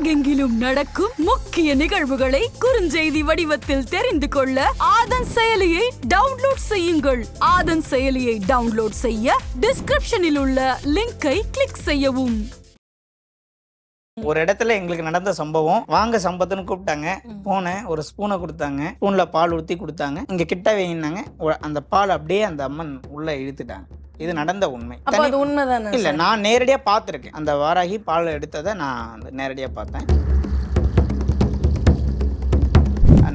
உலகெங்கிலும் நடக்கும் முக்கிய நிகழ்வுகளை குறுஞ்செய்தி வடிவத்தில் தெரிந்து கொள்ள ஆதன் செயலியை டவுன்லோட் செய்யுங்கள். ஆதன் செயலியை டவுன்லோட் செய்ய டிஸ்கிரிப்ஷனில் உள்ள லிங்கை கிளிக் செய்யவும். ஒரு இடத்துல எங்களுக்கு நடந்த சம்பவம் வாங்க சம்பத்துன்னு கூப்பிட்டாங்க. போனேன் ஒரு ஸ்பூனை கொடுத்தாங்க. ஸ்பூன்ல பால் ஊற்றி கொடுத்தாங்க. இங்க கிட்ட வைனாங்க ஒ- அந்த பால் அப்படியே அந்த அம்மன் உள்ள இழுத்துட்டாங்க. இது நடந்த உண்மை. அப்ப அது உண்மைதானே இல்ல நான் நேரடியா பார்த்துருக்கேன். அந்த வாராகி பால் எடுத்ததை நான் அந்த நேரடியா பார்த்தேன்.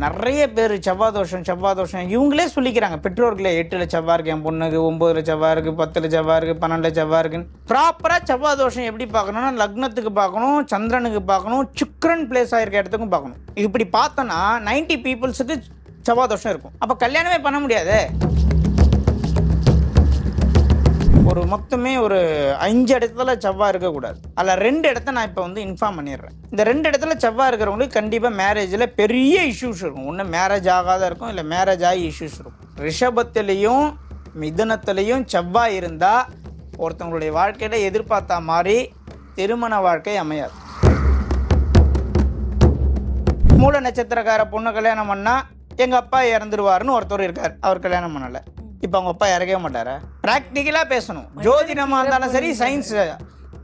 நிறைய பேர் செவ்வாய் தோஷம் செவ்வாய் தோஷம் இவங்களே சொல்லிக்கிறாங்க. பெற்றோர்களே எட்டுல செவ்வாய் இருக்கு என் பொண்ணுக்கு ஒன்பதுல செவ்வாய் இருக்கு பத்துல செவ்வாய் இருக்கு பன்னெண்டுல செவ்வாய் இருக்குன்னு ப்ராப்பரா செவ்வாய் தோஷம் எப்படி பார்க்கணும்னா லக்னத்துக்கு பார்க்கணும் சந்திரனுக்கு பார்க்கணும் சுக்கிரன் பிளேஸ் ஆயிருக்க இடத்துக்கும் பார்க்கணும். இப்படி பார்த்தோன்னா நைன்டி பீப்புள்ஸுக்கு செவ்வாய் தோஷம் இருக்கும். அப்ப கல்யாணமே பண்ண முடியாது? ஒரு மொத்தமே ஒரு அஞ்சு இடத்துல செவ்வாய் இருக்கக்கூடாது. அதில் ரெண்டு இடத்த நான் இப்போ வந்து இன்ஃபார்ம் பண்ணிடுறேன். இந்த ரெண்டு இடத்துல செவ்வாய் இருக்கிறவங்களுக்கு கண்டிப்பாக மேரேஜில் பெரிய இஷ்யூஸ் இருக்கும். ஒன்று மேரேஜ் ஆகாத இருக்கும் இல்லை மேரேஜ் ஆகி இஷ்யூஸ் இருக்கும். ரிஷபத்துலேயும் மிதனத்துலேயும் செவ்வாய் இருந்தால் ஒருத்தவங்களுடைய வாழ்க்கையில் எதிர்பார்த்த மாதிரி திருமண வாழ்க்கை அமையாது. மூல நட்சத்திரக்கார பொண்ணு கல்யாணம் பண்ணால் எங்கள் அப்பா இறந்துருவாருன்னு ஒருத்தர் இருக்கார். அவர் கல்யாணம் பண்ணலை. இப்போ அவங்க அப்பா இறக்கவே மாட்டாரா? ப்ராக்டிக்கலாக பேசணும். ஜோதிடமாக இருந்தாலும் சரி சயின்ஸ்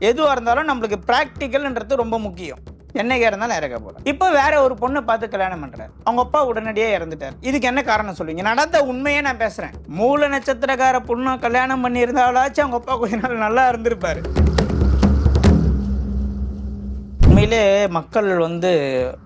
எதுவாக இருந்தாலும் நம்மளுக்கு ப்ராக்டிக்கல்ன்றது ரொம்ப முக்கியம். என்னைக்கு இருந்தாலும் இறக்க போகிறோம் இப்போ வேற ஒரு பொண்ணை பார்த்து கல்யாணம் பண்ணுறாரு அவங்க அப்பா உடனடியாக இறந்துட்டார். இதுக்கு என்ன காரணம் சொல்லுவீங்க நடந்த உண்மையே நான் பேசுகிறேன் மூல நட்சத்திரக்கார பொண்ணை கல்யாணம் பண்ணியிருந்தாலாச்சும் அவங்க அப்பா கொஞ்ச நாள் நல்லா இருந்திருப்பாரு. உண்மையிலே மக்கள் வந்து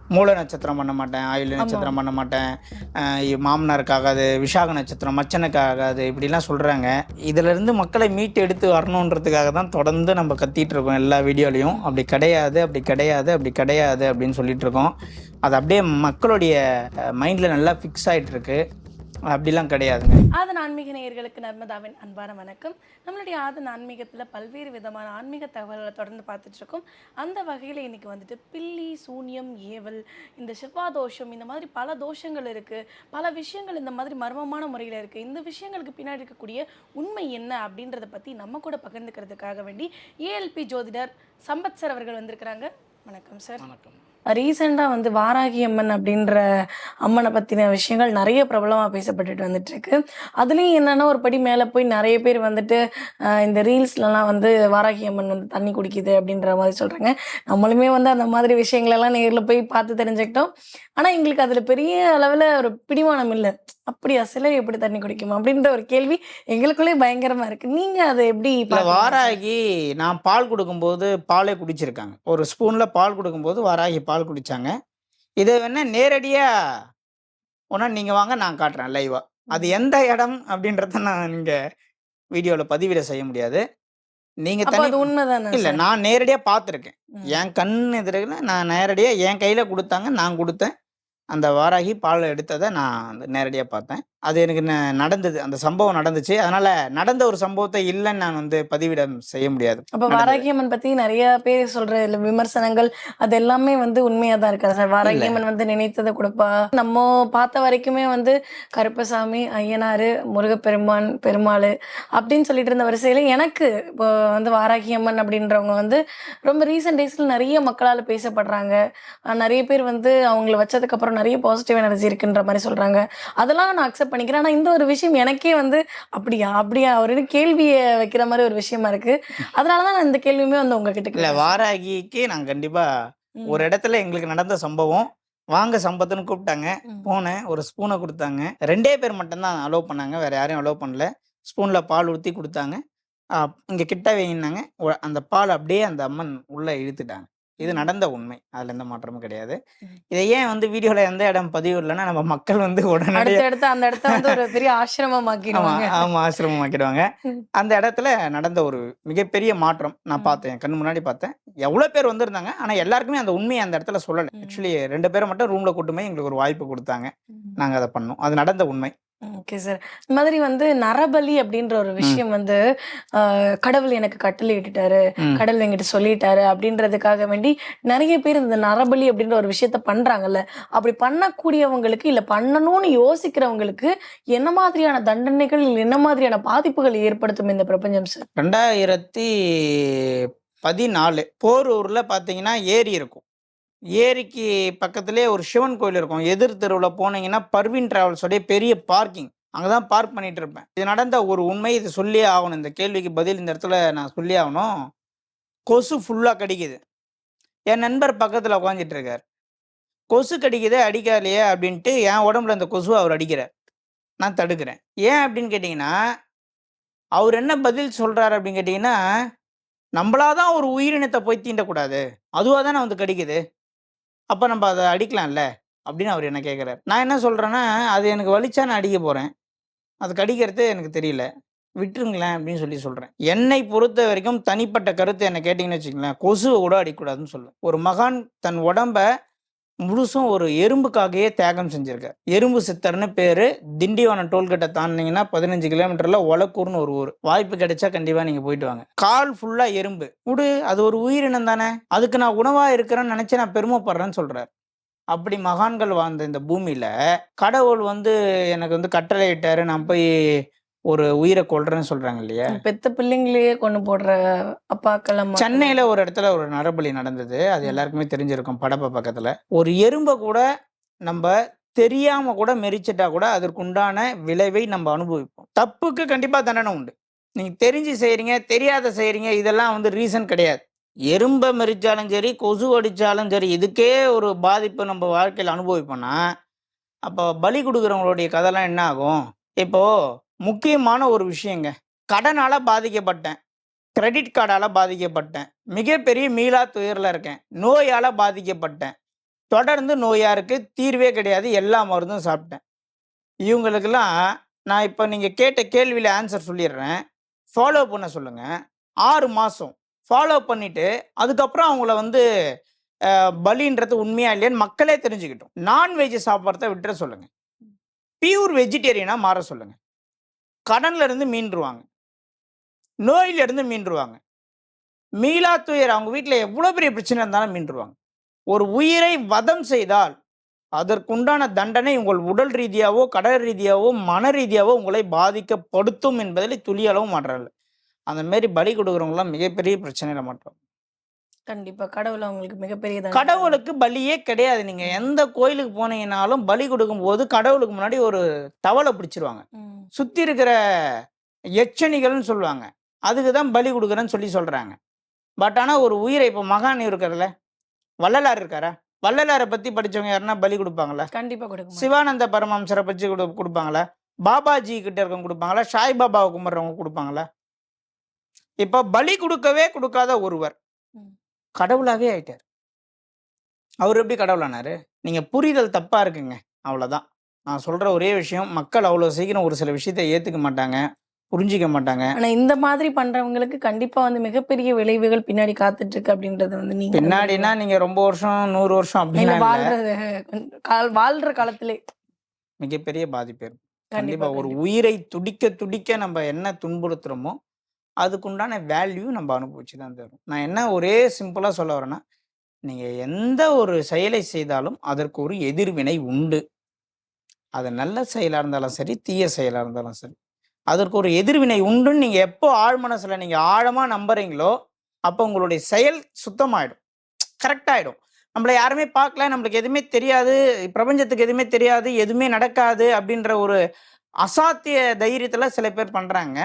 மூல நட்சத்திரம் பண்ண மாட்டேன் ஆயுள் நட்சத்திரம் பண்ண மாட்டேன். அஹ் இ- மாமனாருக்கு ஆகாது விஷாக நட்சத்திரம் மச்சனுக்கு ஆகாது இப்படிலாம் சொல்கிறாங்க இதிலிருந்து மக்களை மீட்டு எடுத்து வரணுன்றதுக்காக தான் தொடர்ந்து நம்ம கத்திட்டு இருக்கோம் எல்லா வீடியோலையும். அப்படி கிடையாது அப்படி கிடையாது அப்படி கிடையாது அப்படின்னு சொல்லிட்டு இருக்கோம். அது அப்படியே மக்களுடைய மைண்டில் நல்லா ஃபிக்ஸ் ஆயிட்டு இருக்கு. அப்படிலாம் கிடையாதுங்க. ஆதன் ஆன்மீக நேயர்களுக்கு நர்மதாவின் அன்பான வணக்கம். நம்மளுடைய ஆதன் ஆன்மீகத்தில் பல்வேறு விதமான ஆன்மீக தகவல்களை தொடர்ந்து பார்த்துட்டு இருக்கோம் அந்த வகையில் இன்னைக்கு வந்துட்டு பில்லி சூனியம் ஏவல் இந்த செவ்வாய் தோஷம் இந்த மாதிரி பல தோஷங்கள் இருக்குது பல விஷயங்கள் இந்த மாதிரி மர்மமான முறையில் இருக்குது இந்த விஷயங்களுக்கு பின்னாடி இருக்கக்கூடிய உண்மை என்ன அப்படின்றத பற்றி நம்ம கூட பகிர்ந்துக்கிறதுக்காக வேண்டி ஏஎல்பி ஜோதிடர் சம்பத் சார் அவர்கள் வந்திருக்கிறாங்க. வணக்கம் சார். வணக்கம். ரீசெண்டாக வந்து வாராகி அம்மன் அப்படின்ற அம்மனை பற்றின விஷயங்கள் நிறைய பிரபலமாக பேசப்பட்டுட்டு வந்துட்டுருக்கு. அதுலேயும் என்னென்னா ஒரு படி மேலே போய் நிறைய பேர் வந்துட்டு இந்த ரீல்ஸ்லலாம் வந்து வாராகி அம்மன் வந்து தண்ணி குடிக்குது அப்படின்ற மாதிரி சொல்கிறாங்க நம்மளுமே வந்து அந்த மாதிரி விஷயங்களெல்லாம் நேரில் போய் பார்த்து தெரிஞ்சுக்கிட்டோம். ஆனால் எங்களுக்கு அதில் பெரிய அளவில் ஒரு பிடிமானம் இல்லை. அப்படியா சிலை எப்படி தண்ணி குடிக்குமா? அப்படின்ற ஒரு கேள்வி எங்களுக்குள்ளே பயங்கரமாக இருக்குது நீங்கள் அதை எப்படி? வாராகி நான் பால் கொடுக்கும்போது பாலே குடிச்சிருக்காங்க. ஒரு ஸ்பூனில் பால் கொடுக்கும்போது வாராகி பால் குடிச்சாங்க. இதை வேணா நேரடியாக ஒன்றா நீங்கள் வாங்க நான் காட்டுறேன் லைவாக அது எந்த இடம் அப்படின்றத நான் நீங்கள் வீடியோவில் பதிவிட செய்ய முடியாது. அது தனி உண்மைதானே இல்லை? நான் நேரடியாக பார்த்துருக்கேன். என் கண் எதிரில் நான் நேரடியாக என் கையில் கொடுத்தாங்க நான் கொடுத்தேன். அந்த வாராகி பால் எடுத்ததை நான் நேரடியாக பார்த்தேன். அது எனக்கு நடந்தது. அந்த சம்பவம் நடந்துச்சு. அதனால நடந்த ஒரு சம்பவத்தை இல்லைன்னு நான் வந்து பதிவிட செய்ய முடியாது. அப்ப. வாராகியம்மன் பத்தி நிறைய பேர் சொல்ற விமர்சனங்கள் அது எல்லாமே வந்து உண்மையா தான் இருக்கா. சார் வாராகியம்மன் வந்து நினைத்ததை கொடுப்பா. நம்ம பார்த்த வரைக்குமே வந்து கருப்பசாமி ஐயனாரு முருகப்பெருமான் பெருமாள் அப்படின்னு சொல்லிட்டு இருந்த வரிசையில எனக்கு இப்போ வந்து வாராகியம்மன் அப்படின்றவங்க வந்து ரொம்ப ரீசெண்ட் டேஸ்ல நிறைய மக்களால் பேசப்படுறாங்க. நிறைய பேர் வந்து அவங்கள வச்சதுக்கு அப்புறம் நிறைய பாசிட்டிவ் எனர்ஜி இருக்குன்ற மாதிரி சொல்றாங்க. அதெல்லாம் நான் அக்செப்ட் பண்ணிக்கிறேன். ஆனா இந்த ஒரு விஷயம் எனக்கே வந்து அப்படியா அப்படியா? ஒரு கேள்வியை வைக்கிற மாதிரி ஒரு விஷயமா இருக்கு. அதனாலதான் நான் இந்த கேள்வியுமே வந்து உங்ககிட்ட இல்லை. வாராகிக்கு நான் கண்டிப்பாக. ஒரு இடத்துல எங்களுக்கு நடந்த சம்பவம் வாங்க சம்பத்துன்னு கூப்பிட்டாங்க. போனேன் ஒரு ஸ்பூனை கொடுத்தாங்க. ரெண்டே பேர் மட்டும்தான் அலோவ் பண்ணாங்க வேற யாரையும் அலோவ் பண்ணல. ஸ்பூனில் பால் ஊற்றி கொடுத்தாங்க. இங்கே கிட்ட வைனாங்க ஒ- அந்த பால் அப்படியே அந்த அம்மன் உள்ளே இழுத்துட்டாங்க. இது நடந்த உண்மை. அதில் எந்த மாற்றமும் கிடையாது. இதை ஏன் வந்து வீடியோவில் எந்த இடம் பதிவு இல்லைன்னா நம்ம மக்கள் வந்து உடனடியாக அடுத்த அந்த இடத்த வந்து ஒரு பெரிய ஆசிரமமாக்கிடுவாங்க. ஆமா ஆசிரமம் ஆக்கிடுவாங்க ம். அந்த இடத்துல நடந்த ஒரு மிகப்பெரிய மாற்றம் நான். பார்த்தேன். கண்ணு முன்னாடி பார்த்தேன். எவ்வளவு பேர் வந்திருந்தாங்க ஆனா எல்லாருக்குமே அந்த உண்மையை அந்த இடத்துல சொல்லலை. ஆக்சுவலி ரெண்டு பேரை மட்டும் ரூம்ல கூட்டு போய் எங்களுக்கு ஒரு வாய்ப்பு கொடுத்தாங்க. நாங்க அதை பண்ணோம். அது நடந்த உண்மை. Okay sir. இந்த மாதிரி வந்து நரபலி அப்படின்ற ஒரு விஷயம் வந்து ஆஹ், கடவுள் எனக்கு கட்டளை இட்டுட்டாரு ம். கடவுள் என்கிட்ட சொல்லிட்டாரு அப்படின்றதுக்காக வேண்டி நிறைய பேர் இந்த நரபலி அப்படின்ற ஒரு விஷயத்த பண்றாங்கல்ல. அப்படி பண்ணக்கூடியவங்களுக்கு இல்ல பண்ணணும்னு யோசிக்கிறவங்களுக்கு என்ன மாதிரியான தண்டனைகள் என்ன மாதிரியான பாதிப்புகள் ஏற்படுத்தும் இந்த பிரபஞ்சம் சார்? ரெண்டாயிரத்தி பதினாலு போரூர்ல பாத்தீங்கன்னா ஏரி இருக்கும். ஏரிக்கு பக்கத்திலே ஒரு சிவன் கோயில் இருக்கும். எதிர் தெருவில் போனீங்கன்னா பர்வீன் டிராவல்ஸோடைய பெரிய பார்க்கிங். அங்கே தான் பார்க் பண்ணிட்டு இருப்பேன். இது நடந்த ஒரு உண்மை இது சொல்லியே ஆகணும். இந்த கேள்விக்கு பதில் இந்த இடத்துல நான் சொல்லி ஆகணும். கொசு ஃபுல்லாக கடிக்குது. என் நண்பர் பக்கத்தில் உட்காந்துட்டு இருக்கார். கொசு கடிக்குதே அடிக்காலையே அப்படின்ட்டு என் உடம்புல அந்த கொசுவை அவர் அடிக்கிறார். நான் தடுக்கிறேன். ஏன் அப்படின்னு கேட்டிங்கன்னா அவர் என்ன பதில் சொல்கிறாரு அப்படின்னு கேட்டிங்கன்னா நம்மளாதான் ஒரு உயிரினத்தை போய் தீண்டக்கூடாது. அதுவாக தானே வந்து கடிக்குது? அப்போ நம்ம அதை அடிக்கலாம்ல? அப்படின்னு அவர் என்ன கேட்குறாரு நான் என்ன சொல்கிறேன்னா அது எனக்கு வலிச்சா நான் அடிக்க போகிறேன் அது கடிக்கிறது எனக்கு தெரியல. விட்டுருங்களேன் அப்படின்னு சொல்லி சொல்கிறேன் என்னை பொறுத்த வரைக்கும் தனிப்பட்ட கருத்து என்னை கேட்டிங்கன்னு வச்சுங்களேன் கொசுவை கூட அடிக்கூடாதுன்னு சொல்லுவேன். ஒரு மகான் தன் உடம்ப முழுசும் ஒரு எறும்புக்காகவே தியாகம் செஞ்சிருக்கார். எறும்பு சித்தர்னு பேர் திண்டிவனம் டோல்கேட்டை தாண்டினீங்கன்னா பதினஞ்சு கிலோமீட்டரில் ஒலக்கூர்னு ஒரு ஊர். வாய்ப்பு கிடைச்சா கண்டிப்பாக நீங்கள் போயிட்டு வாங்க. கால் ஃபுல்லாக எறும்பு. விடு அது ஒரு உயிரினம் தானே. அதுக்கு நான் உணவாக இருக்கிறேன்னு நினச்சி நான் பெருமைப்படுறேன்னு சொல்கிறார் அப்படி மகான்கள் வாழ்ந்த இந்த பூமியில் கடவுள் வந்து எனக்கு வந்து கட்டளை இட்டார் நான் போய் ஒரு உயிரை கொல்றேன்னு சொல்றாங்க இல்லையா பெத்த பிள்ளைங்களையே கொண்டு போடுற அப்பாக்கள் சென்னையில ஒரு இடத்துல ஒரு நரபலி நடந்தது. அது எல்லாருக்குமே தெரிஞ்சிருக்கும் படப்ப பக்கத்துல. ஒரு எறும்பை கூட நம்ம தெரியாம கூட மெரிச்சிட்டா கூட அதற்குண்டான விளைவை நம்ம அனுபவிப்போம். தப்புக்கு கண்டிப்பா தண்டனை உண்டு. நீங்க தெரிஞ்சு செய்றீங்க தெரியாத செய்றீங்க இதெல்லாம் வந்து ரீசன் கிடையாது. எறும்பை மெரிச்சாலும் சரி கொசு அடிச்சாலும் சரி இதுக்கே ஒரு பாதிப்பு நம்ம வாழ்க்கையில் அனுபவிப்போம்னா அப்போ பலி கொடுக்குறவங்களுடைய கதைலாம் என்ன ஆகும்? இப்போ முக்கியமான ஒரு விஷயங்க. கடனால பாதிக்கப்பட்டேன். கிரெடிட் கார்டால் பாதிக்கப்பட்டேன். மிகப்பெரிய மீளா துயரில் இருக்கேன். நோயால் பாதிக்கப்பட்டேன். தொடர்ந்து நோயாக இருக்கு. தீர்வே கிடையாது. எல்லா மருந்தும் சாப்பிட்டேன். இவங்களுக்கெல்லாம் நான் இப்போ நீங்கள் கேட்ட கேள்வியில் ஆன்சர் சொல்லிடுறேன். ஃபாலோ பண்ண சொல்லுங்கள் ஆறு மாதம் ஃபாலோ பண்ணிவிட்டு அதுக்கப்புறம் அவங்கள வந்து பலின்றது உண்மையாக இல்லையான்னு மக்களே தெரிஞ்சுக்கிட்டோம். நான்வெஜ் சாப்பிட்றத விட்டுற சொல்லுங்கள் பியூர் வெஜிடேரியனாக மாற சொல்லுங்கள் கடன்ல இருந்து மீண்டுருவாங்க. நோயில இருந்து மீண்டுருவாங்க. மீளா துயர் அவங்க வீட்டில் எவ்வளோ பெரிய பிரச்சனை இருந்தாலும் மீண்டுருவாங்க. ஒரு உயிரை வதம் செய்தால் அதற்குண்டான தண்டனை உங்கள் உடல் ரீதியாவோ கடல் ரீதியாவோ மன ரீதியாவோ உங்களை பாதிக்கப்படுத்தும் என்பதில் துளியளவும் மாற்றல அந்த மாதிரி பலி கொடுக்குறவங்களாம் மிகப்பெரிய பிரச்சனையில மாட்டோம். கண்டிப்பா. கடவுள் அவங்களுக்கு மிகப்பெரிய. கடவுளுக்கு பலியே கிடையாது. நீங்க எந்த கோயிலுக்கு போனீங்கனாலும் பலி கொடுக்கும் போது கடவுளுக்கு முன்னாடி ஒரு தவளை பிடிச்சிருவாங்க. சுத்தி இருக்கிற எச்சணிகள்னு சொல்லுவாங்க. அதுக்கு தான் பலி கொடுக்குறேன்னு சொல்லி சொல்றாங்க. பட் ஆனா ஒரு உயிரை இப்போ மகான் இருக்கிறதுல வள்ளலார் இருக்காரா? வள்ளலாரை பத்தி படிச்சவங்க யாருன்னா பலி கொடுப்பாங்களா? கண்டிப்பா கொடுக்க மாட்டாங்க. சிவானந்த பரமஹம்சரை பற்றி கொடு கொடுப்பாங்களா? பாபாஜி கிட்ட இருக்கவங்க கொடுப்பாங்களா? சாய் பாபாவை கும்பிட்றவங்க கொடுப்பாங்களா? இப்போ பலி கொடுக்கவே கொடுக்காத ஒருவர். ம். கடவுளாவே ஆயிட்டார். அவர் எப்படி கடவுளானாரு? நீங்க புரிதல் தப்பா இருக்குங்க. அவ்வளவுதான் நான் சொல்ற ஒரே விஷயம் மக்கள் அவ்வளவு சீக்கிரம் ஒரு சில விஷயத்தை ஏத்துக்க மாட்டாங்க புரிஞ்சிக்க மாட்டாங்க. ஆனா இந்த மாதிரி பண்றவங்களுக்கு கண்டிப்பா வந்து மிகப்பெரிய விளைவுகள் பின்னாடி காத்துட்டு இருக்கு அப்படின்றது வந்து நீங்க பின்னாடினா நீங்க ரொம்ப வருஷம் நூறு வருஷம் அப்படின்னா. வாழ்றது வாழ்ற காலத்திலே. மிகப்பெரிய பாதிப்பு இருக்கும் கண்டிப்பா கண்டிப்பா ஒரு. உயிரை துடிக்க துடிக்க நம்ம என்ன துன்புறுத்துறோமோ அதுக்குண்டான வேல்யூ நம்ம அனுபவிச்சு தான் தரும் நான் என்ன ஒரே சிம்பிளாக சொல்ல வரேன்னா நீங்கள் எந்த ஒரு செயலை செய்தாலும் அதற்கு ஒரு எதிர்வினை உண்டு. அது நல்ல செயலாக இருந்தாலும் சரி தீய செயலாக இருந்தாலும் சரி. அதற்கு ஒரு எதிர்வினை உண்டுன்னு நீங்கள் எப்போ ஆழ்மனசில் நீங்கள் ஆழமாக நம்புறீங்களோ அப்போ உங்களுடைய செயல் சுத்தமாயிடும். கரெக்டாயிடும் நம்மளை யாருமே பார்க்கல நம்மளுக்கு எதுவுமே தெரியாது பிரபஞ்சத்துக்கு எதுவுமே தெரியாது எதுவுமே நடக்காது அப்படின்ற ஒரு அசாத்திய தைரியத்தில் சில பேர் பண்ணுறாங்க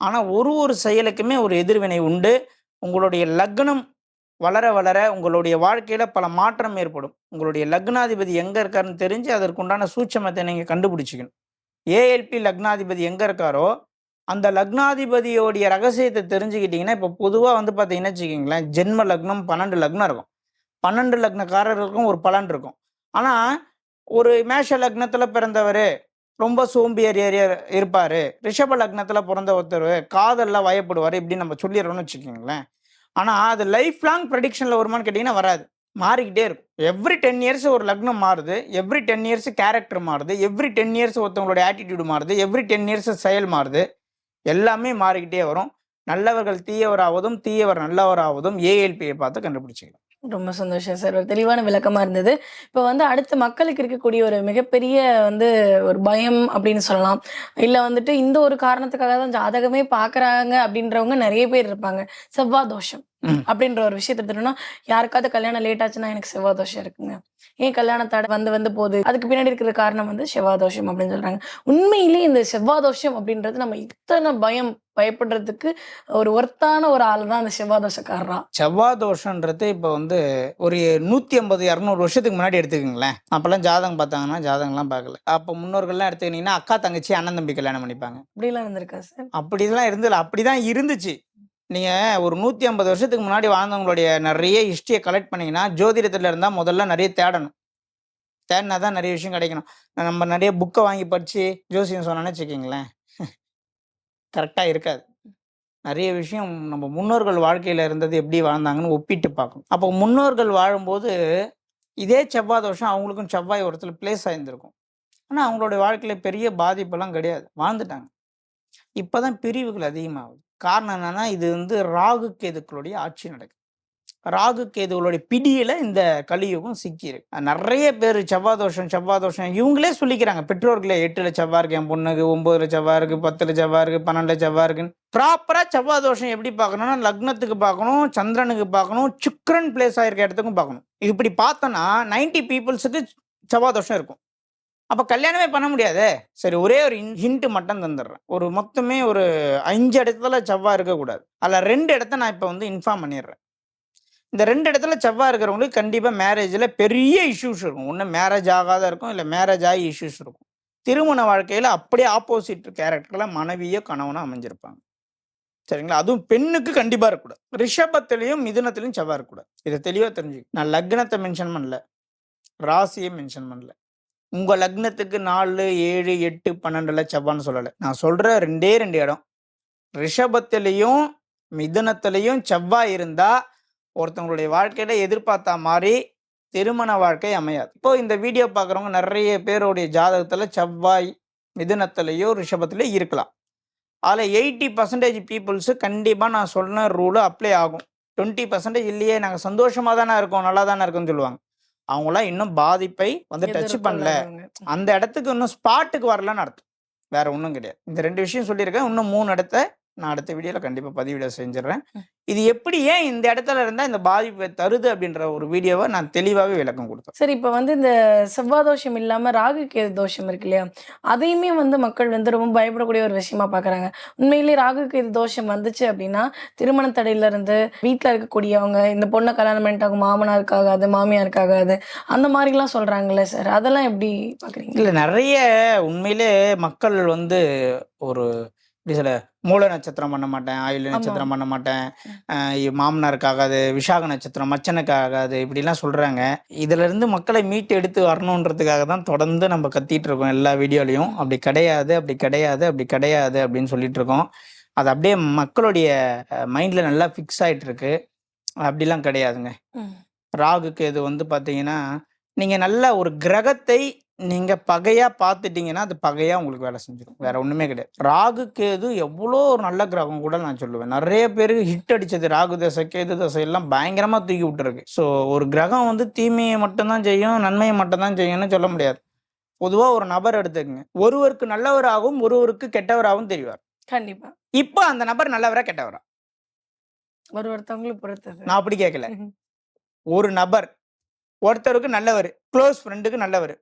ஆனால் ஒரு ஒரு செயலுக்குமே ஒரு எதிர்வினை உண்டு. உங்களுடைய லக்னம் வளர வளர உங்களுடைய வாழ்க்கையில் பல மாற்றம் ஏற்படும். உங்களுடைய லக்னாதிபதி எங்கே இருக்காருன்னு தெரிஞ்சு அதற்குண்டான சூட்சமத்தை நீங்கள் கண்டுபிடிச்சிக்கணும். ஏஎல்பி லக்னாதிபதி எங்கே இருக்காரோ அந்த லக்னாதிபதியோடைய ரகசியத்தை தெரிஞ்சுக்கிட்டிங்கன்னா இப்போ பொதுவாக வந்து பார்த்தீங்கன்னா வச்சுக்கிங்களேன் ஜென்ம லக்னம் பன்னெண்டு லக்னம் இருக்கும். பன்னெண்டு லக்னக்காரர்களுக்கும் ஒரு பலன் இருக்கும். ஆனால் ஒரு மேஷ லக்னத்தில் பிறந்தவர் ரொம்ப சோம்பேறியா இருப்பார். ரிஷப லக்னத்தில் பிறந்த ஒருத்தர் காதலில் வயப்படுவார் இப்படி நம்ம சொல்லிடுறோம்னு வச்சுக்கோங்களேன். ஆனால் அது லைஃப் லாங் ப்ரெடிக்ஷனில் வருமான்னு கேட்டிங்கன்னா வராது. மாறிக்கிட்டே இருக்கும். எவ்ரி டென் இயர்ஸ் ஒரு லக்னம் மாறுது. எவ்ரி டென் இயர்ஸ் கேரக்டர் மாறுது. எவ்ரி டென் இயர்ஸ் ஒருத்தவங்களோட ஆட்டிடியூடு மாறுது. எவ்ரி டென் இயர்ஸ் செயல் மாறுது. எல்லாமே மாறிக்கிட்டே வரும். நல்லவர்கள் தீயவராவதும் தீயவர் நல்லவராவதும் ஏஎல்பியை பார்த்து கண்டுபிடிச்சிக்கலாம். ரொம்ப சந்தோஷம் சார். ஒரு தெளிவான விளக்கமா இருந்தது. இப்போ வந்து அடுத்த மக்களுக்கு இருக்கக்கூடிய ஒரு மிகப்பெரிய வந்து ஒரு பயம் அப்படின்னு சொல்லலாம். இல்லை வந்துட்டு இந்த ஒரு காரணத்துக்காக தான் ஜாதகமே பார்க்குறாங்க அப்படின்றவங்க நிறைய பேர் இருப்பாங்க. செவ்வாய் தோஷம். அப்படின்ற ஒரு விஷயத்தை எடுத்துட்டோம்னா யாருக்காவது கல்யாணம் லேட் ஆச்சுன்னா எனக்கு செவ்வாய் தோஷம் இருக்குங்க. ஏன் கல்யாணத்தோட வந்து வந்து போகுது? அதுக்கு பின்னாடி இருக்கிற காரணம் வந்து செவ்வாய் தோஷம் அப்படின்னு சொல்றாங்க. உண்மையிலேயே இந்த செவ்வாய் தோஷம் அப்படின்றது நம்ம இத்தனை பயம் பயப்படுறதுக்கு ஒரு ஒர்த்தான ஒரு ஆள் தான் அந்த செவ்வாய் தோஷக்காரரா செவ்வாய் தோஷன்றது இப்போ வந்து ஒரு நூற்றி ஐம்பது இரநூறு வருஷத்துக்கு முன்னாடி எடுத்துக்கோங்களேன். அப்போல்லாம் ஜாதகம் பார்த்தாங்கன்னா ஜாதகம்லாம் பார்க்கல. அப்போ முன்னோர்கள்லாம் எடுத்துக்கிட்டிங்கன்னா அக்கா தங்கச்சி அண்ணன் தம்பி கல்யாணம் பண்ணிப்பாங்க. அப்படிலாம் இருந்திருக்கா சார்? அப்படிலாம் இருந்ததில்ல. அப்படி தான் இருந்துச்சு. நீங்கள் ஒரு நூற்றி ஐம்பது வருஷத்துக்கு முன்னாடி வாழ்ந்தவங்களுடைய நிறைய ஹிஸ்ட்ரியை கலெக்ட் பண்ணிங்கன்னா ஜோதிடத்தில் இருந்தால் முதல்ல நிறைய தேடணும். தேடினா தான் நிறைய விஷயம் கிடைக்கணும். நம்ம நிறைய புக்கை வாங்கி படித்து ஜோசியம் சொன்னோன்னு வச்சுக்கிங்களேன். கரெக்டாக இருக்காது. நிறைய விஷயம் நம்ம முன்னோர்கள் வாழ்க்கையில் இருந்தது எப்படி வாழ்ந்தாங்கன்னு ஒப்பிட்டு பார்க்கணும். அப்போ முன்னோர்கள் வாழும்போது இதே செவ்வாய் தோஷம் அவங்களுக்கும் செவ்வாய் ஒருத்தர் பிளேஸ் ஆயிருந்திருக்கும். ஆனால் அவங்களுடைய வாழ்க்கையில் பெரிய பாதிப்பெல்லாம் கிடையாது. வாழ்ந்துட்டாங்க. இப்போ தான் பிரிவுகள் அதிகமாகுது. காரணம் என்னன்னா இது வந்து ராகு கேதுக்களுடைய ஆட்சி நடக்குது. ராகு கேதுகளுடைய பிடியில இந்த கலியுகம் சிக்கியிருக்கு. நிறைய பேர் செவ்வாய் தோஷம் செவ்வாய் தோஷம் இவங்களே சொல்லிக்கிறாங்க. பெற்றோர்களே எட்டுல செவ்வாய் இருக்கு என் பொண்ணுக்கு ஒன்பதுல செவ்வாய் இருக்கு பத்துல செவ்வாய் இருக்கு பன்னெண்டுல செவ்வாய் இருக்குன்னு ப்ராப்பரா செவ்வாய் தோஷம் எப்படி பார்க்கணும்னா லக்னத்துக்கு பார்க்கணும் சந்திரனுக்கு பார்க்கணும் சுக்ரன் பிளேஸ் ஆயிருக்க இடத்துக்கும் பார்க்கணும். இப்படி பார்த்தோன்னா நைன்டி பீப்புள்ஸுக்கு செவ்வாய் தோஷம் இருக்கும். அப்போ கல்யாணமே பண்ண முடியாதே? சரி ஒரே ஒரு ஹிண்ட் மட்டும் தந்துடுறேன் ஒரு மொத்தமே ஒரு அஞ்சு இடத்துல செவ்வாய் இருக்கக்கூடாது அதில் ரெண்டு இடத்த நான் இப்போ வந்து இன்ஃபார்ம் பண்ணிடுறேன் இந்த ரெண்டு இடத்துல செவ்வாய் இருக்கிறவங்களுக்கு கண்டிப்பாக மேரேஜில் பெரிய இஷ்யூஸ் இருக்கும். ஒன்று மேரேஜ் ஆகாத இருக்கும் இல்லை மேரேஜ் ஆகி இஷ்யூஸ் இருக்கும். திருமண வாழ்க்கையில் அப்படியே ஆப்போசிட் கேரக்டரில் மனைவியோ கணவனோ அமைஞ்சிருப்பாங்க. சரிங்களா? அதுவும் பெண்ணுக்கு கண்டிப்பாக இருக்கக்கூடாது. ரிஷபத்திலையும் மிதுனத்திலையும் செவ்வாய் இருக்கக்கூடாது. இதை தெளிவாக தெரிஞ்சுக்க. நான் லக்னத்தை மென்ஷன் பண்ணல. ராசியை மென்ஷன் பண்ணல. உங்க லக்னத்துக்கு நாலு ஏழு எட்டு பன்னெண்டுல செவ்வான்னு சொல்லலை. நான் சொல்ற ரெண்டே ரெண்டு இடம். ரிஷபத்திலையும் மிதுனத்திலையும் செவ்வாய் இருந்தா ஒருத்தவங்களுடைய வாழ்க்கையில எதிர்பார்த்த மாதிரி திருமண வாழ்க்கை அமையாது. இப்போ இந்த வீடியோ பார்க்குறவங்க நிறைய பேருடைய ஜாதகத்துல செவ்வாய் மிதுனத்திலேயோ ரிஷபத்திலேயோ இருக்கலாம். அதில் எயிட்டி பர்சன்டேஜ் பீப்புள்ஸு கண்டிப்பாக நான் சொன்ன ரூலு அப்ளை ஆகும். டுவெண்ட்டி பர்சன்டேஜ் இல்லையே நாங்கள் சந்தோஷமாக தானே இருக்கோம் நல்லா தானே இருக்கோம்னு சொல்லுவாங்க. அவங்களாம் இன்னும் பாதிப்பை வந்து டச் பண்ணல. அந்த இடத்துக்கு இன்னும் ஸ்பாட்டுக்கு வரலன்னு அர்த்தம். வேற ஒன்றும் கிடையாது. இந்த ரெண்டு விஷயம் சொல்லியிருக்கேன். இன்னும் மூணு இடத்த நான் அடுத்த வீடியோவில் கண்டிப்பாக பதிவிட செஞ்சிடுறேன். இது எப்படி ஏன் இந்த இடத்துல இருந்தால் இந்த பாதிப்பை தருது அப்படின்ற ஒரு வீடியோவை நான் தெளிவாகவே விளக்கம் கொடுத்தேன். சரி இப்போ வந்து இந்த செவ்வாய் தோஷம் இல்லாம ராகு கேது தோஷம் இருக்கு இல்லையா? அதையுமே வந்து மக்கள் வந்து ரொம்ப பயப்படக்கூடிய ஒரு விஷயமா பாக்குறாங்க. உண்மையிலேயே ராகு கேது தோஷம் வந்துச்சு அப்படின்னா திருமண தடையில இருந்து வீட்ல இருக்கக்கூடியவங்க இந்த பொண்ணை கல்யாணம் பண்ணிட்டு அவங்க மாமனாருக்கு ஆகாது மாமியாருக்கு ஆகாது அந்த மாதிரிலாம் சொல்றாங்கல்ல சார் அதெல்லாம் எப்படி பாக்குறீங்க? இல்லை நிறைய உண்மையிலே மக்கள் வந்து ஒரு இப்படி சொல்ல மூல நட்சத்திரம் பண்ண மாட்டேன் ஆயுள் நட்சத்திரம் பண்ண மாட்டேன். அஹ் இ- மாமனாருக்கு ஆகாது விஷாக நட்சத்திரம் மச்சனுக்கு ஆகாது இப்படிலாம் சொல்றாங்க. இதுல இருந்து மக்களை மீட்டு எடுத்து வரணுன்றதுக்காக தான் தொடர்ந்து நம்ம கத்திட்டு இருக்கோம் எல்லா வீடியோலையும். அப்படி கிடையாது அப்படி கிடையாது அப்படி கிடையாது அப்படின்னு சொல்லிட்டு இருக்கோம். அது அப்படியே மக்களுடைய மைண்ட்ல நல்லா ஃபிக்ஸ் ஆயிட்டு இருக்கு அப்படிலாம் கிடையாதுங்க. ம். ராகு கேது வந்து பார்த்தீங்கன்னா நீங்க நல்ல ஒரு கிரகத்தை நீங்க பகையா பார்த்துட்டீங்கன்னா அது பகையா உங்களுக்கு வேலை செஞ்சிடும் வேற ஒண்ணுமே கிடையாது. ராகு கேது எவ்வளோ ஒரு நல்ல கிரகம் கூட நான் சொல்லுவேன். நிறைய பேருக்கு ஹிட் அடிச்சது ராகு தசை கேது தசை எல்லாம் பயங்கரமா தூக்கி விட்டுருக்கு. ஸோ ஒரு கிரகம் வந்து தீமையை மட்டும்தான் செய்யும் நன்மையை மட்டும்தான் செய்யும்னு சொல்ல முடியாது. பொதுவா ஒரு நபர் எடுத்துக்கங்க. ஒருவருக்கு நல்லவராகவும் ஒருவருக்கு கெட்டவராகவும் தெரிவார். கண்டிப்பா. இப்போ அந்த நபர் நல்லவரா கெட்டவரா? ஒரு ஒருத்தவங்களும் பொறுத்தது. நான் அப்படி கேட்கல. ஒரு நபர் ஒருத்தருக்கு நல்லவர் க்ளோஸ் ஃப்ரெண்டுக்கு நல்லவர்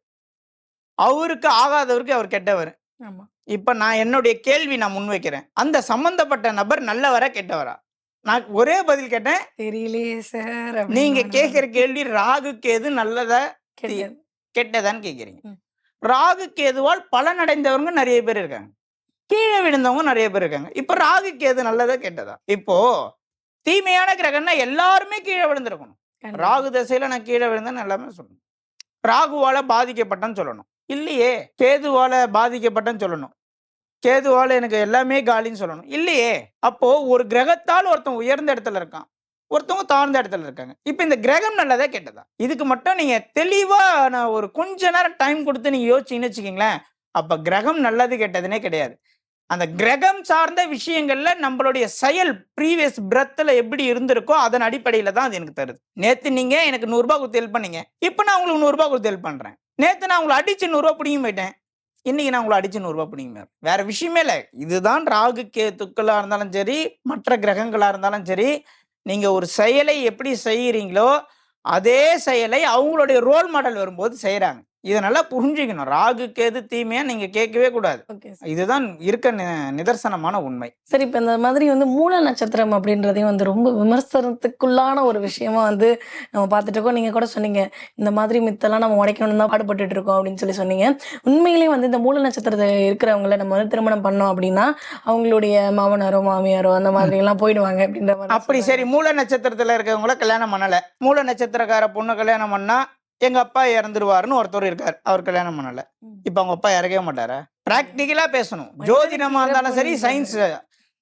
அவருக்கு ஆகாதவருக்கு அவர் கெட்டவர். இப்ப நான் என்னுடைய கேள்வி நான் முன்வைக்கிறேன் அந்த சம்பந்தப்பட்ட நபர் நல்லவரா கெட்டவரா? நான் ஒரே பதில் கேட்டேன். தெரியலையே சார் நீங்க கேட்கிற கேள்வி ராகு கேது நல்லதா கெட்டதான்னு கேட்குறீங்க. ம். ராகு கேதுவால் பலனடைந்தவங்க நிறைய பேர் இருக்காங்க. கீழே விழுந்தவங்க நிறைய பேர் இருக்காங்க. இப்ப ராகு கேது நல்லதா கெட்டதா? இப்போ தீமையான கிரகம்னா எல்லாருமே கீழே விழுந்திருக்கணும். ராகு தசையில நான் கீழே விழுந்தேன்னு எல்லாமே சொல்லணும். ராகுவால பாதிக்கப்பட்டேன்னு சொல்லணும். இல்லையே கேதுவால பாதிக்கப்பட்டேன்னு சொல்லணும். கேதுவால எனக்கு எல்லாமே காலின்னு சொல்லணும். இல்லையே அப்போ ஒரு கிரகத்தால் ஒருத்தன் உயர்ந்த இடத்துல இருக்கான். ஒருத்தவங்க தாழ்ந்த இடத்துல இருக்காங்க. இப்போ இந்த கிரகம் நல்லதா கெட்டதா? இதுக்கு மட்டும் நீங்க தெளிவா நான் ஒரு கொஞ்ச நேரம் டைம் கொடுத்து நீங்க யோசிச்சிங்கன்னு வச்சுக்கீங்களேன் அப்ப கிரகம் நல்லது கெட்டதுனே கிடையாது. அந்த கிரகம் சார்ந்த விஷயங்கள்ல நம்மளுடைய செயல் ப்ரீவியஸ் பிரத்தில் எப்படி இருந்திருக்கோ அதன் அடிப்படையில தான் அது எனக்கு தருது. நேற்று நீங்க எனக்கு நூறுரூபா கொடுத்து ஹெல்ப் பண்ணீங்க. இப்போ நான் உங்களுக்கு நூறுரூபா கொடுத்து ஹெல்ப் பண்ணுறேன் நேற்று நான் உங்களை அடிச்சு நூறுரூவா பிடிங்க போயிட்டேன். இன்னைக்கு நான் உங்களை அடிச்சு நூறுரூவா பிடிங்க போயிடுறேன். வேற விஷயமே இல்லை. இதுதான் ராகு கேத்துக்களாக இருந்தாலும் சரி மற்ற கிரகங்களாக இருந்தாலும் சரி நீங்கள் ஒரு செயலை எப்படி செய்கிறீங்களோ அதே செயலை அவங்களுடைய ரோல் மாடல் வரும்போது செய்கிறாங்க இதை நல்லா புரிஞ்சுக்கணும். ராகுக்கு எது தீமையா நீங்கள் கேட்கவே கூடாது. இதுதான் இருக்க நிதர்சனமான உண்மை. சரி இப்போ இந்த மாதிரி வந்து மூல நட்சத்திரம் அப்படின்றதையும் வந்து ரொம்ப விமர்சனத்துக்குள்ளான ஒரு விஷயமா வந்து நம்ம பார்த்துட்டு இருக்கோம் நீங்கள் கூட சொன்னீங்க இந்த மாதிரி மித்தெல்லாம் நம்ம உடைக்கணும் தான் பாடுபட்டுட்டு இருக்கோம் அப்படின்னு சொல்லி சொன்னீங்க. உண்மையிலேயே வந்து இந்த மூல நட்சத்திரத்தை இருக்கிறவங்கள நம்ம வந்து திருமணம் பண்ணோம் அப்படின்னா அவங்களுடைய மாமனாரோ மாமியாரோ அந்த மாதிரி எல்லாம் போயிடுவாங்க அப்படின்ற மாதிரி அப்படி. சரி மூல நட்சத்திரத்துல இருக்கவங்கள கல்யாணம் பண்ணல. மூல நட்சத்திரக்கார பொண்ணு கல்யாணம் பண்ணா எங்க அப்பா இறந்துருவாருன்னு ஒருத்தர் இருக்கார். அவர் கல்யாணம் பண்ணல. இப்ப அவங்க அப்பா இறக்கவே மாட்டாரா? பிராக்டிக்கலா பேசணும். ஜோதிடமா இருந்தாலும் சரி சயின்ஸ்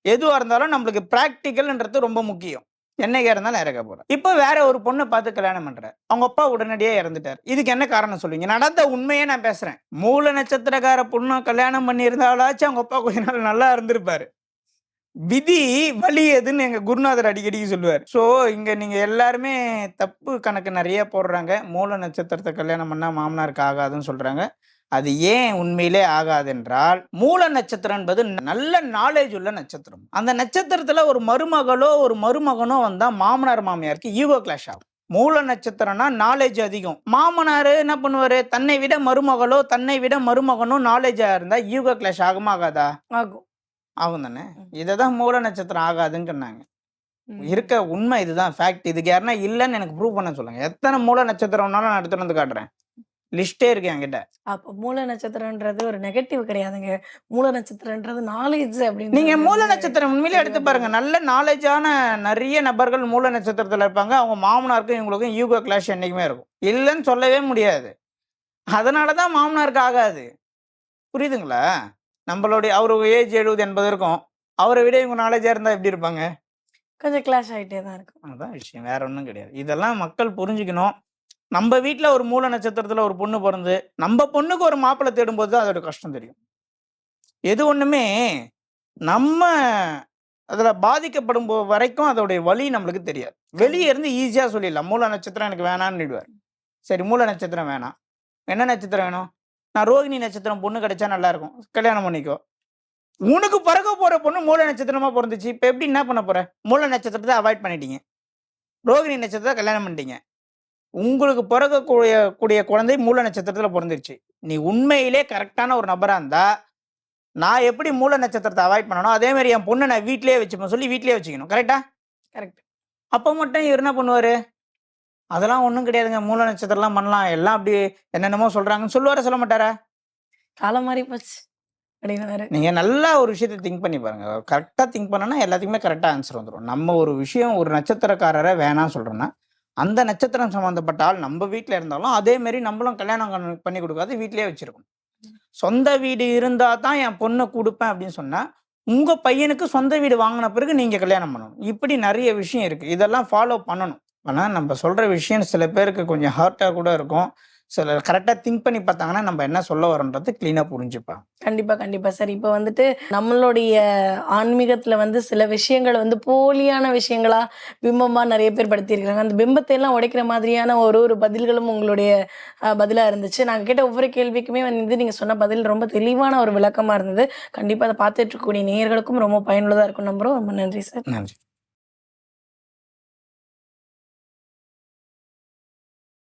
எதுவா இருந்தாலும் நம்மளுக்கு பிராக்டிக்கல்ன்றது ரொம்ப முக்கியம். என்னைக்கா இருந்தாலும் இறக்க போறேன். இப்போ வேற ஒரு பொண்ணை பார்த்து கல்யாணம் பண்ற அவங்க அப்பா உடனடியே இறந்துட்டார். இதுக்கு என்ன காரணம் சொல்லுவீங்க? நடந்த உண்மையே நான் பேசுறேன். மூல நட்சத்திரக்கார பொண்ணு கல்யாணம் பண்ணி இருந்தாலாச்சும் அவங்க அப்பா கொஞ்ச நாள் நல்லா இருந்திருப்பாரு. விதி வழி எதுன்னு எங்க குருநாதர் அடிக்கடிக்கு சொல்லுவார். ஸோ இங்க நீங்க எல்லாருமே தப்பு கணக்கு நிறைய போடுறாங்க. மூல நட்சத்திரத்தை கல்யாணம் பண்ணா மாமனாருக்கு ஆகாதுன்னு சொல்றாங்க. அது ஏன் உண்மையிலே ஆகாது என்றால் மூல நட்சத்திரம் என்பது நல்ல நாலேஜ் உள்ள நட்சத்திரம். அந்த நட்சத்திரத்துல ஒரு மருமகளோ ஒரு மருமகனோ வந்தா மாமனார் மாமியாருக்கு ஈகோ கிளாஷ் ஆகும். மூல நட்சத்திரம்னா நாலேஜ் அதிகம். மாமனார் என்ன பண்ணுவாரு? தன்னை விட மருமகளோ தன்னை விட மருமகனோ நாலேஜா இருந்தா ஈகோ கிளாஷ் ஆகுமா ஆகாதா? ஆகும். ஆகும் தானே இதை தான் மூல நட்சத்திரம் ஆகாதுன்னு சொன்னாங்க. இருக்க உண்மை இதுதான் ஃபேக்ட் இதுக்கு யாருன்னா இல்லைன்னு எனக்கு ப்ரூவ் பண்ண சொல்லுங்க. எத்தனை மூல நட்சத்திரம்னாலும் நான் எடுத்துட்டு வந்து காட்டுறேன். லிஸ்டே இருக்கு என்கிட்ட. அப்போ மூல நட்சத்திரன்றது ஒரு நெகட்டிவ் கிடையாதுங்க. மூல நட்சத்திரன்றது நாலேஜ் அப்படின்னு நீங்க மூல நட்சத்திரம் உண்மையிலே எடுத்து பாருங்க. நல்ல நாலேஜான நிறைய நபர்கள் மூல நட்சத்திரத்துல இருப்பாங்க. அவங்க மாமனாருக்கும் இவங்களுக்கும் யூகோ கிளாஷ் என்னைக்குமே இருக்கும். இல்லைன்னு சொல்லவே முடியாது. அதனாலதான் மாமனாருக்கு ஆகாது. புரியுதுங்களா? நம்மளுடைய அவரு ஏஜ் எழுபது எண்பது இருக்கும். அவரை விட இவங்க நாலேஜா இருந்தா எப்படி இருப்பாங்க? கொஞ்சம் கிளாஷ் ஆயிட்டே தான் இருக்கும். அதான் விஷயம் வேற ஒன்றும் கிடையாது. இதெல்லாம் மக்கள் புரிஞ்சுக்கணும். நம்ம வீட்டில் ஒரு மூல நட்சத்திரத்தில் ஒரு பொண்ணு பிறந்து நம்ம பொண்ணுக்கு ஒரு மாப்பிள்ளை தேடும்போது தான் அதோட கஷ்டம் தெரியும். எது ஒன்றுமே நம்ம அதில் பாதிக்கப்படும் வரைக்கும் அதோடைய வலி நம்மளுக்கு தெரியாது. வெளியே இருந்து ஈஸியாக சொல்லிடலாம். மூல நட்சத்திரம் எனக்கு வேணான்னு சரி மூல நட்சத்திரம் வேணாம். என்ன நட்சத்திரம் வேணும்? நான் ரோகிணி நட்சத்திரம் பொண்ணு கிடைச்சா நல்லா இருக்கும் கல்யாணம் பண்ணிக்கோ. உனக்கு பிறக்க போற பொண்ணு மூல நட்சத்திரமா பிறந்துச்சு. இப்போ எப்படி என்ன பண்ண போற? மூல நட்சத்திரத்தை அவாய்ட் பண்ணிட்டீங்க. ரோகிணி நட்சத்திரத்தை கல்யாணம் பண்ணிட்டீங்க. உங்களுக்கு பிறக்கக்கூடிய கூடிய குழந்தை மூல நட்சத்திரத்துல பிறந்துருச்சு. நீ உண்மையிலே கரெக்டான ஒரு நபரா இருந்தா நான் எப்படி மூல நட்சத்திரத்தை அவாய்ட் பண்ணணும் அதே மாதிரி என் பொண்ணை நான் வீட்லயே வச்சுப்பேன் சொல்லி வீட்லயே வச்சுக்கணும். கரெக்டா கரெக்ட் அப்போ மட்டும் இவர் என்ன பண்ணுவாரு? அதெல்லாம் ஒன்றும் கிடையாதுங்க. மூல நட்சத்திரம்லாம் பண்ணலாம். எல்லாம் அப்படி என்னென்னமோ சொல்றாங்கன்னு சொல்லுவாரா சொல்ல மாட்டாரா? காலம் மாறி போச்சு. அப்படின்னு நீங்க நல்லா ஒரு விஷயத்தை திங்க் பண்ணி பாருங்க. கரெக்டா திங்க் பண்ணனா எல்லாத்துக்குமே கரெக்டா ஆன்சர் வந்துடும் நம்ம ஒரு விஷயம் ஒரு நட்சத்திரக்காரரை வேணாம்னு சொல்றோம்னா அந்த நட்சத்திரம் சம்பந்தப்பட்ட ஆள் நம்ம வீட்ல இருந்தாலும் அதே மாதிரி நம்மளும் கல்யாணம் பண்ணி கொடுக்காது வீட்லயே வச்சிருக்கணும். சொந்த வீடு இருந்தா தான் என் பொண்ணை கொடுப்பேன் அப்படின்னு சொன்னா உங்க பையனுக்கு சொந்த வீடு வாங்கின பிறகு நீங்க கல்யாணம் பண்ணணும். இப்படி நிறைய விஷயம் இருக்கு. இதெல்லாம் ஃபாலோ பண்ணணும். ஆனா நம்ம சொல்ற விஷயம் சில பேருக்கு கொஞ்சம் ஹார்ட்டா கூட இருக்கும். சில கரெக்டா திங்க் பண்ணி பார்த்தாங்கன்னா நம்ம என்ன சொல்ல வரோன்றது கிளீனா புரிஞ்சுப்பாங்க. கண்டிப்பா கண்டிப்பா. சார் இப்போ வந்துட்டு நம்மளுடைய ஆன்மீகத்துல வந்து சில விஷயங்கள் வந்து போலியான விஷயங்களா பிம்பமா நிறைய பேர் படுத்தியிருக்காங்க அந்த பிம்பத்தை எல்லாம் உடைக்கிற மாதிரியான ஒரு ஒரு பதில்களும் உங்களுடைய அஹ், பதிலா இருந்துச்சு. நாங்க கேட்ட ஒவ்வொரு கேள்விக்குமே வந்து நீங்க சொன்ன பதில் ரொம்ப தெளிவான ஒரு விளக்கமா இருந்தது. கண்டிப்பா அதை பார்த்துட்டு இருக்கக்கூடிய நேயர்களுக்கும் ரொம்ப பயனுள்ளதா இருக்கும். நம்புறோம். ரொம்ப நன்றி சார். நன்றி.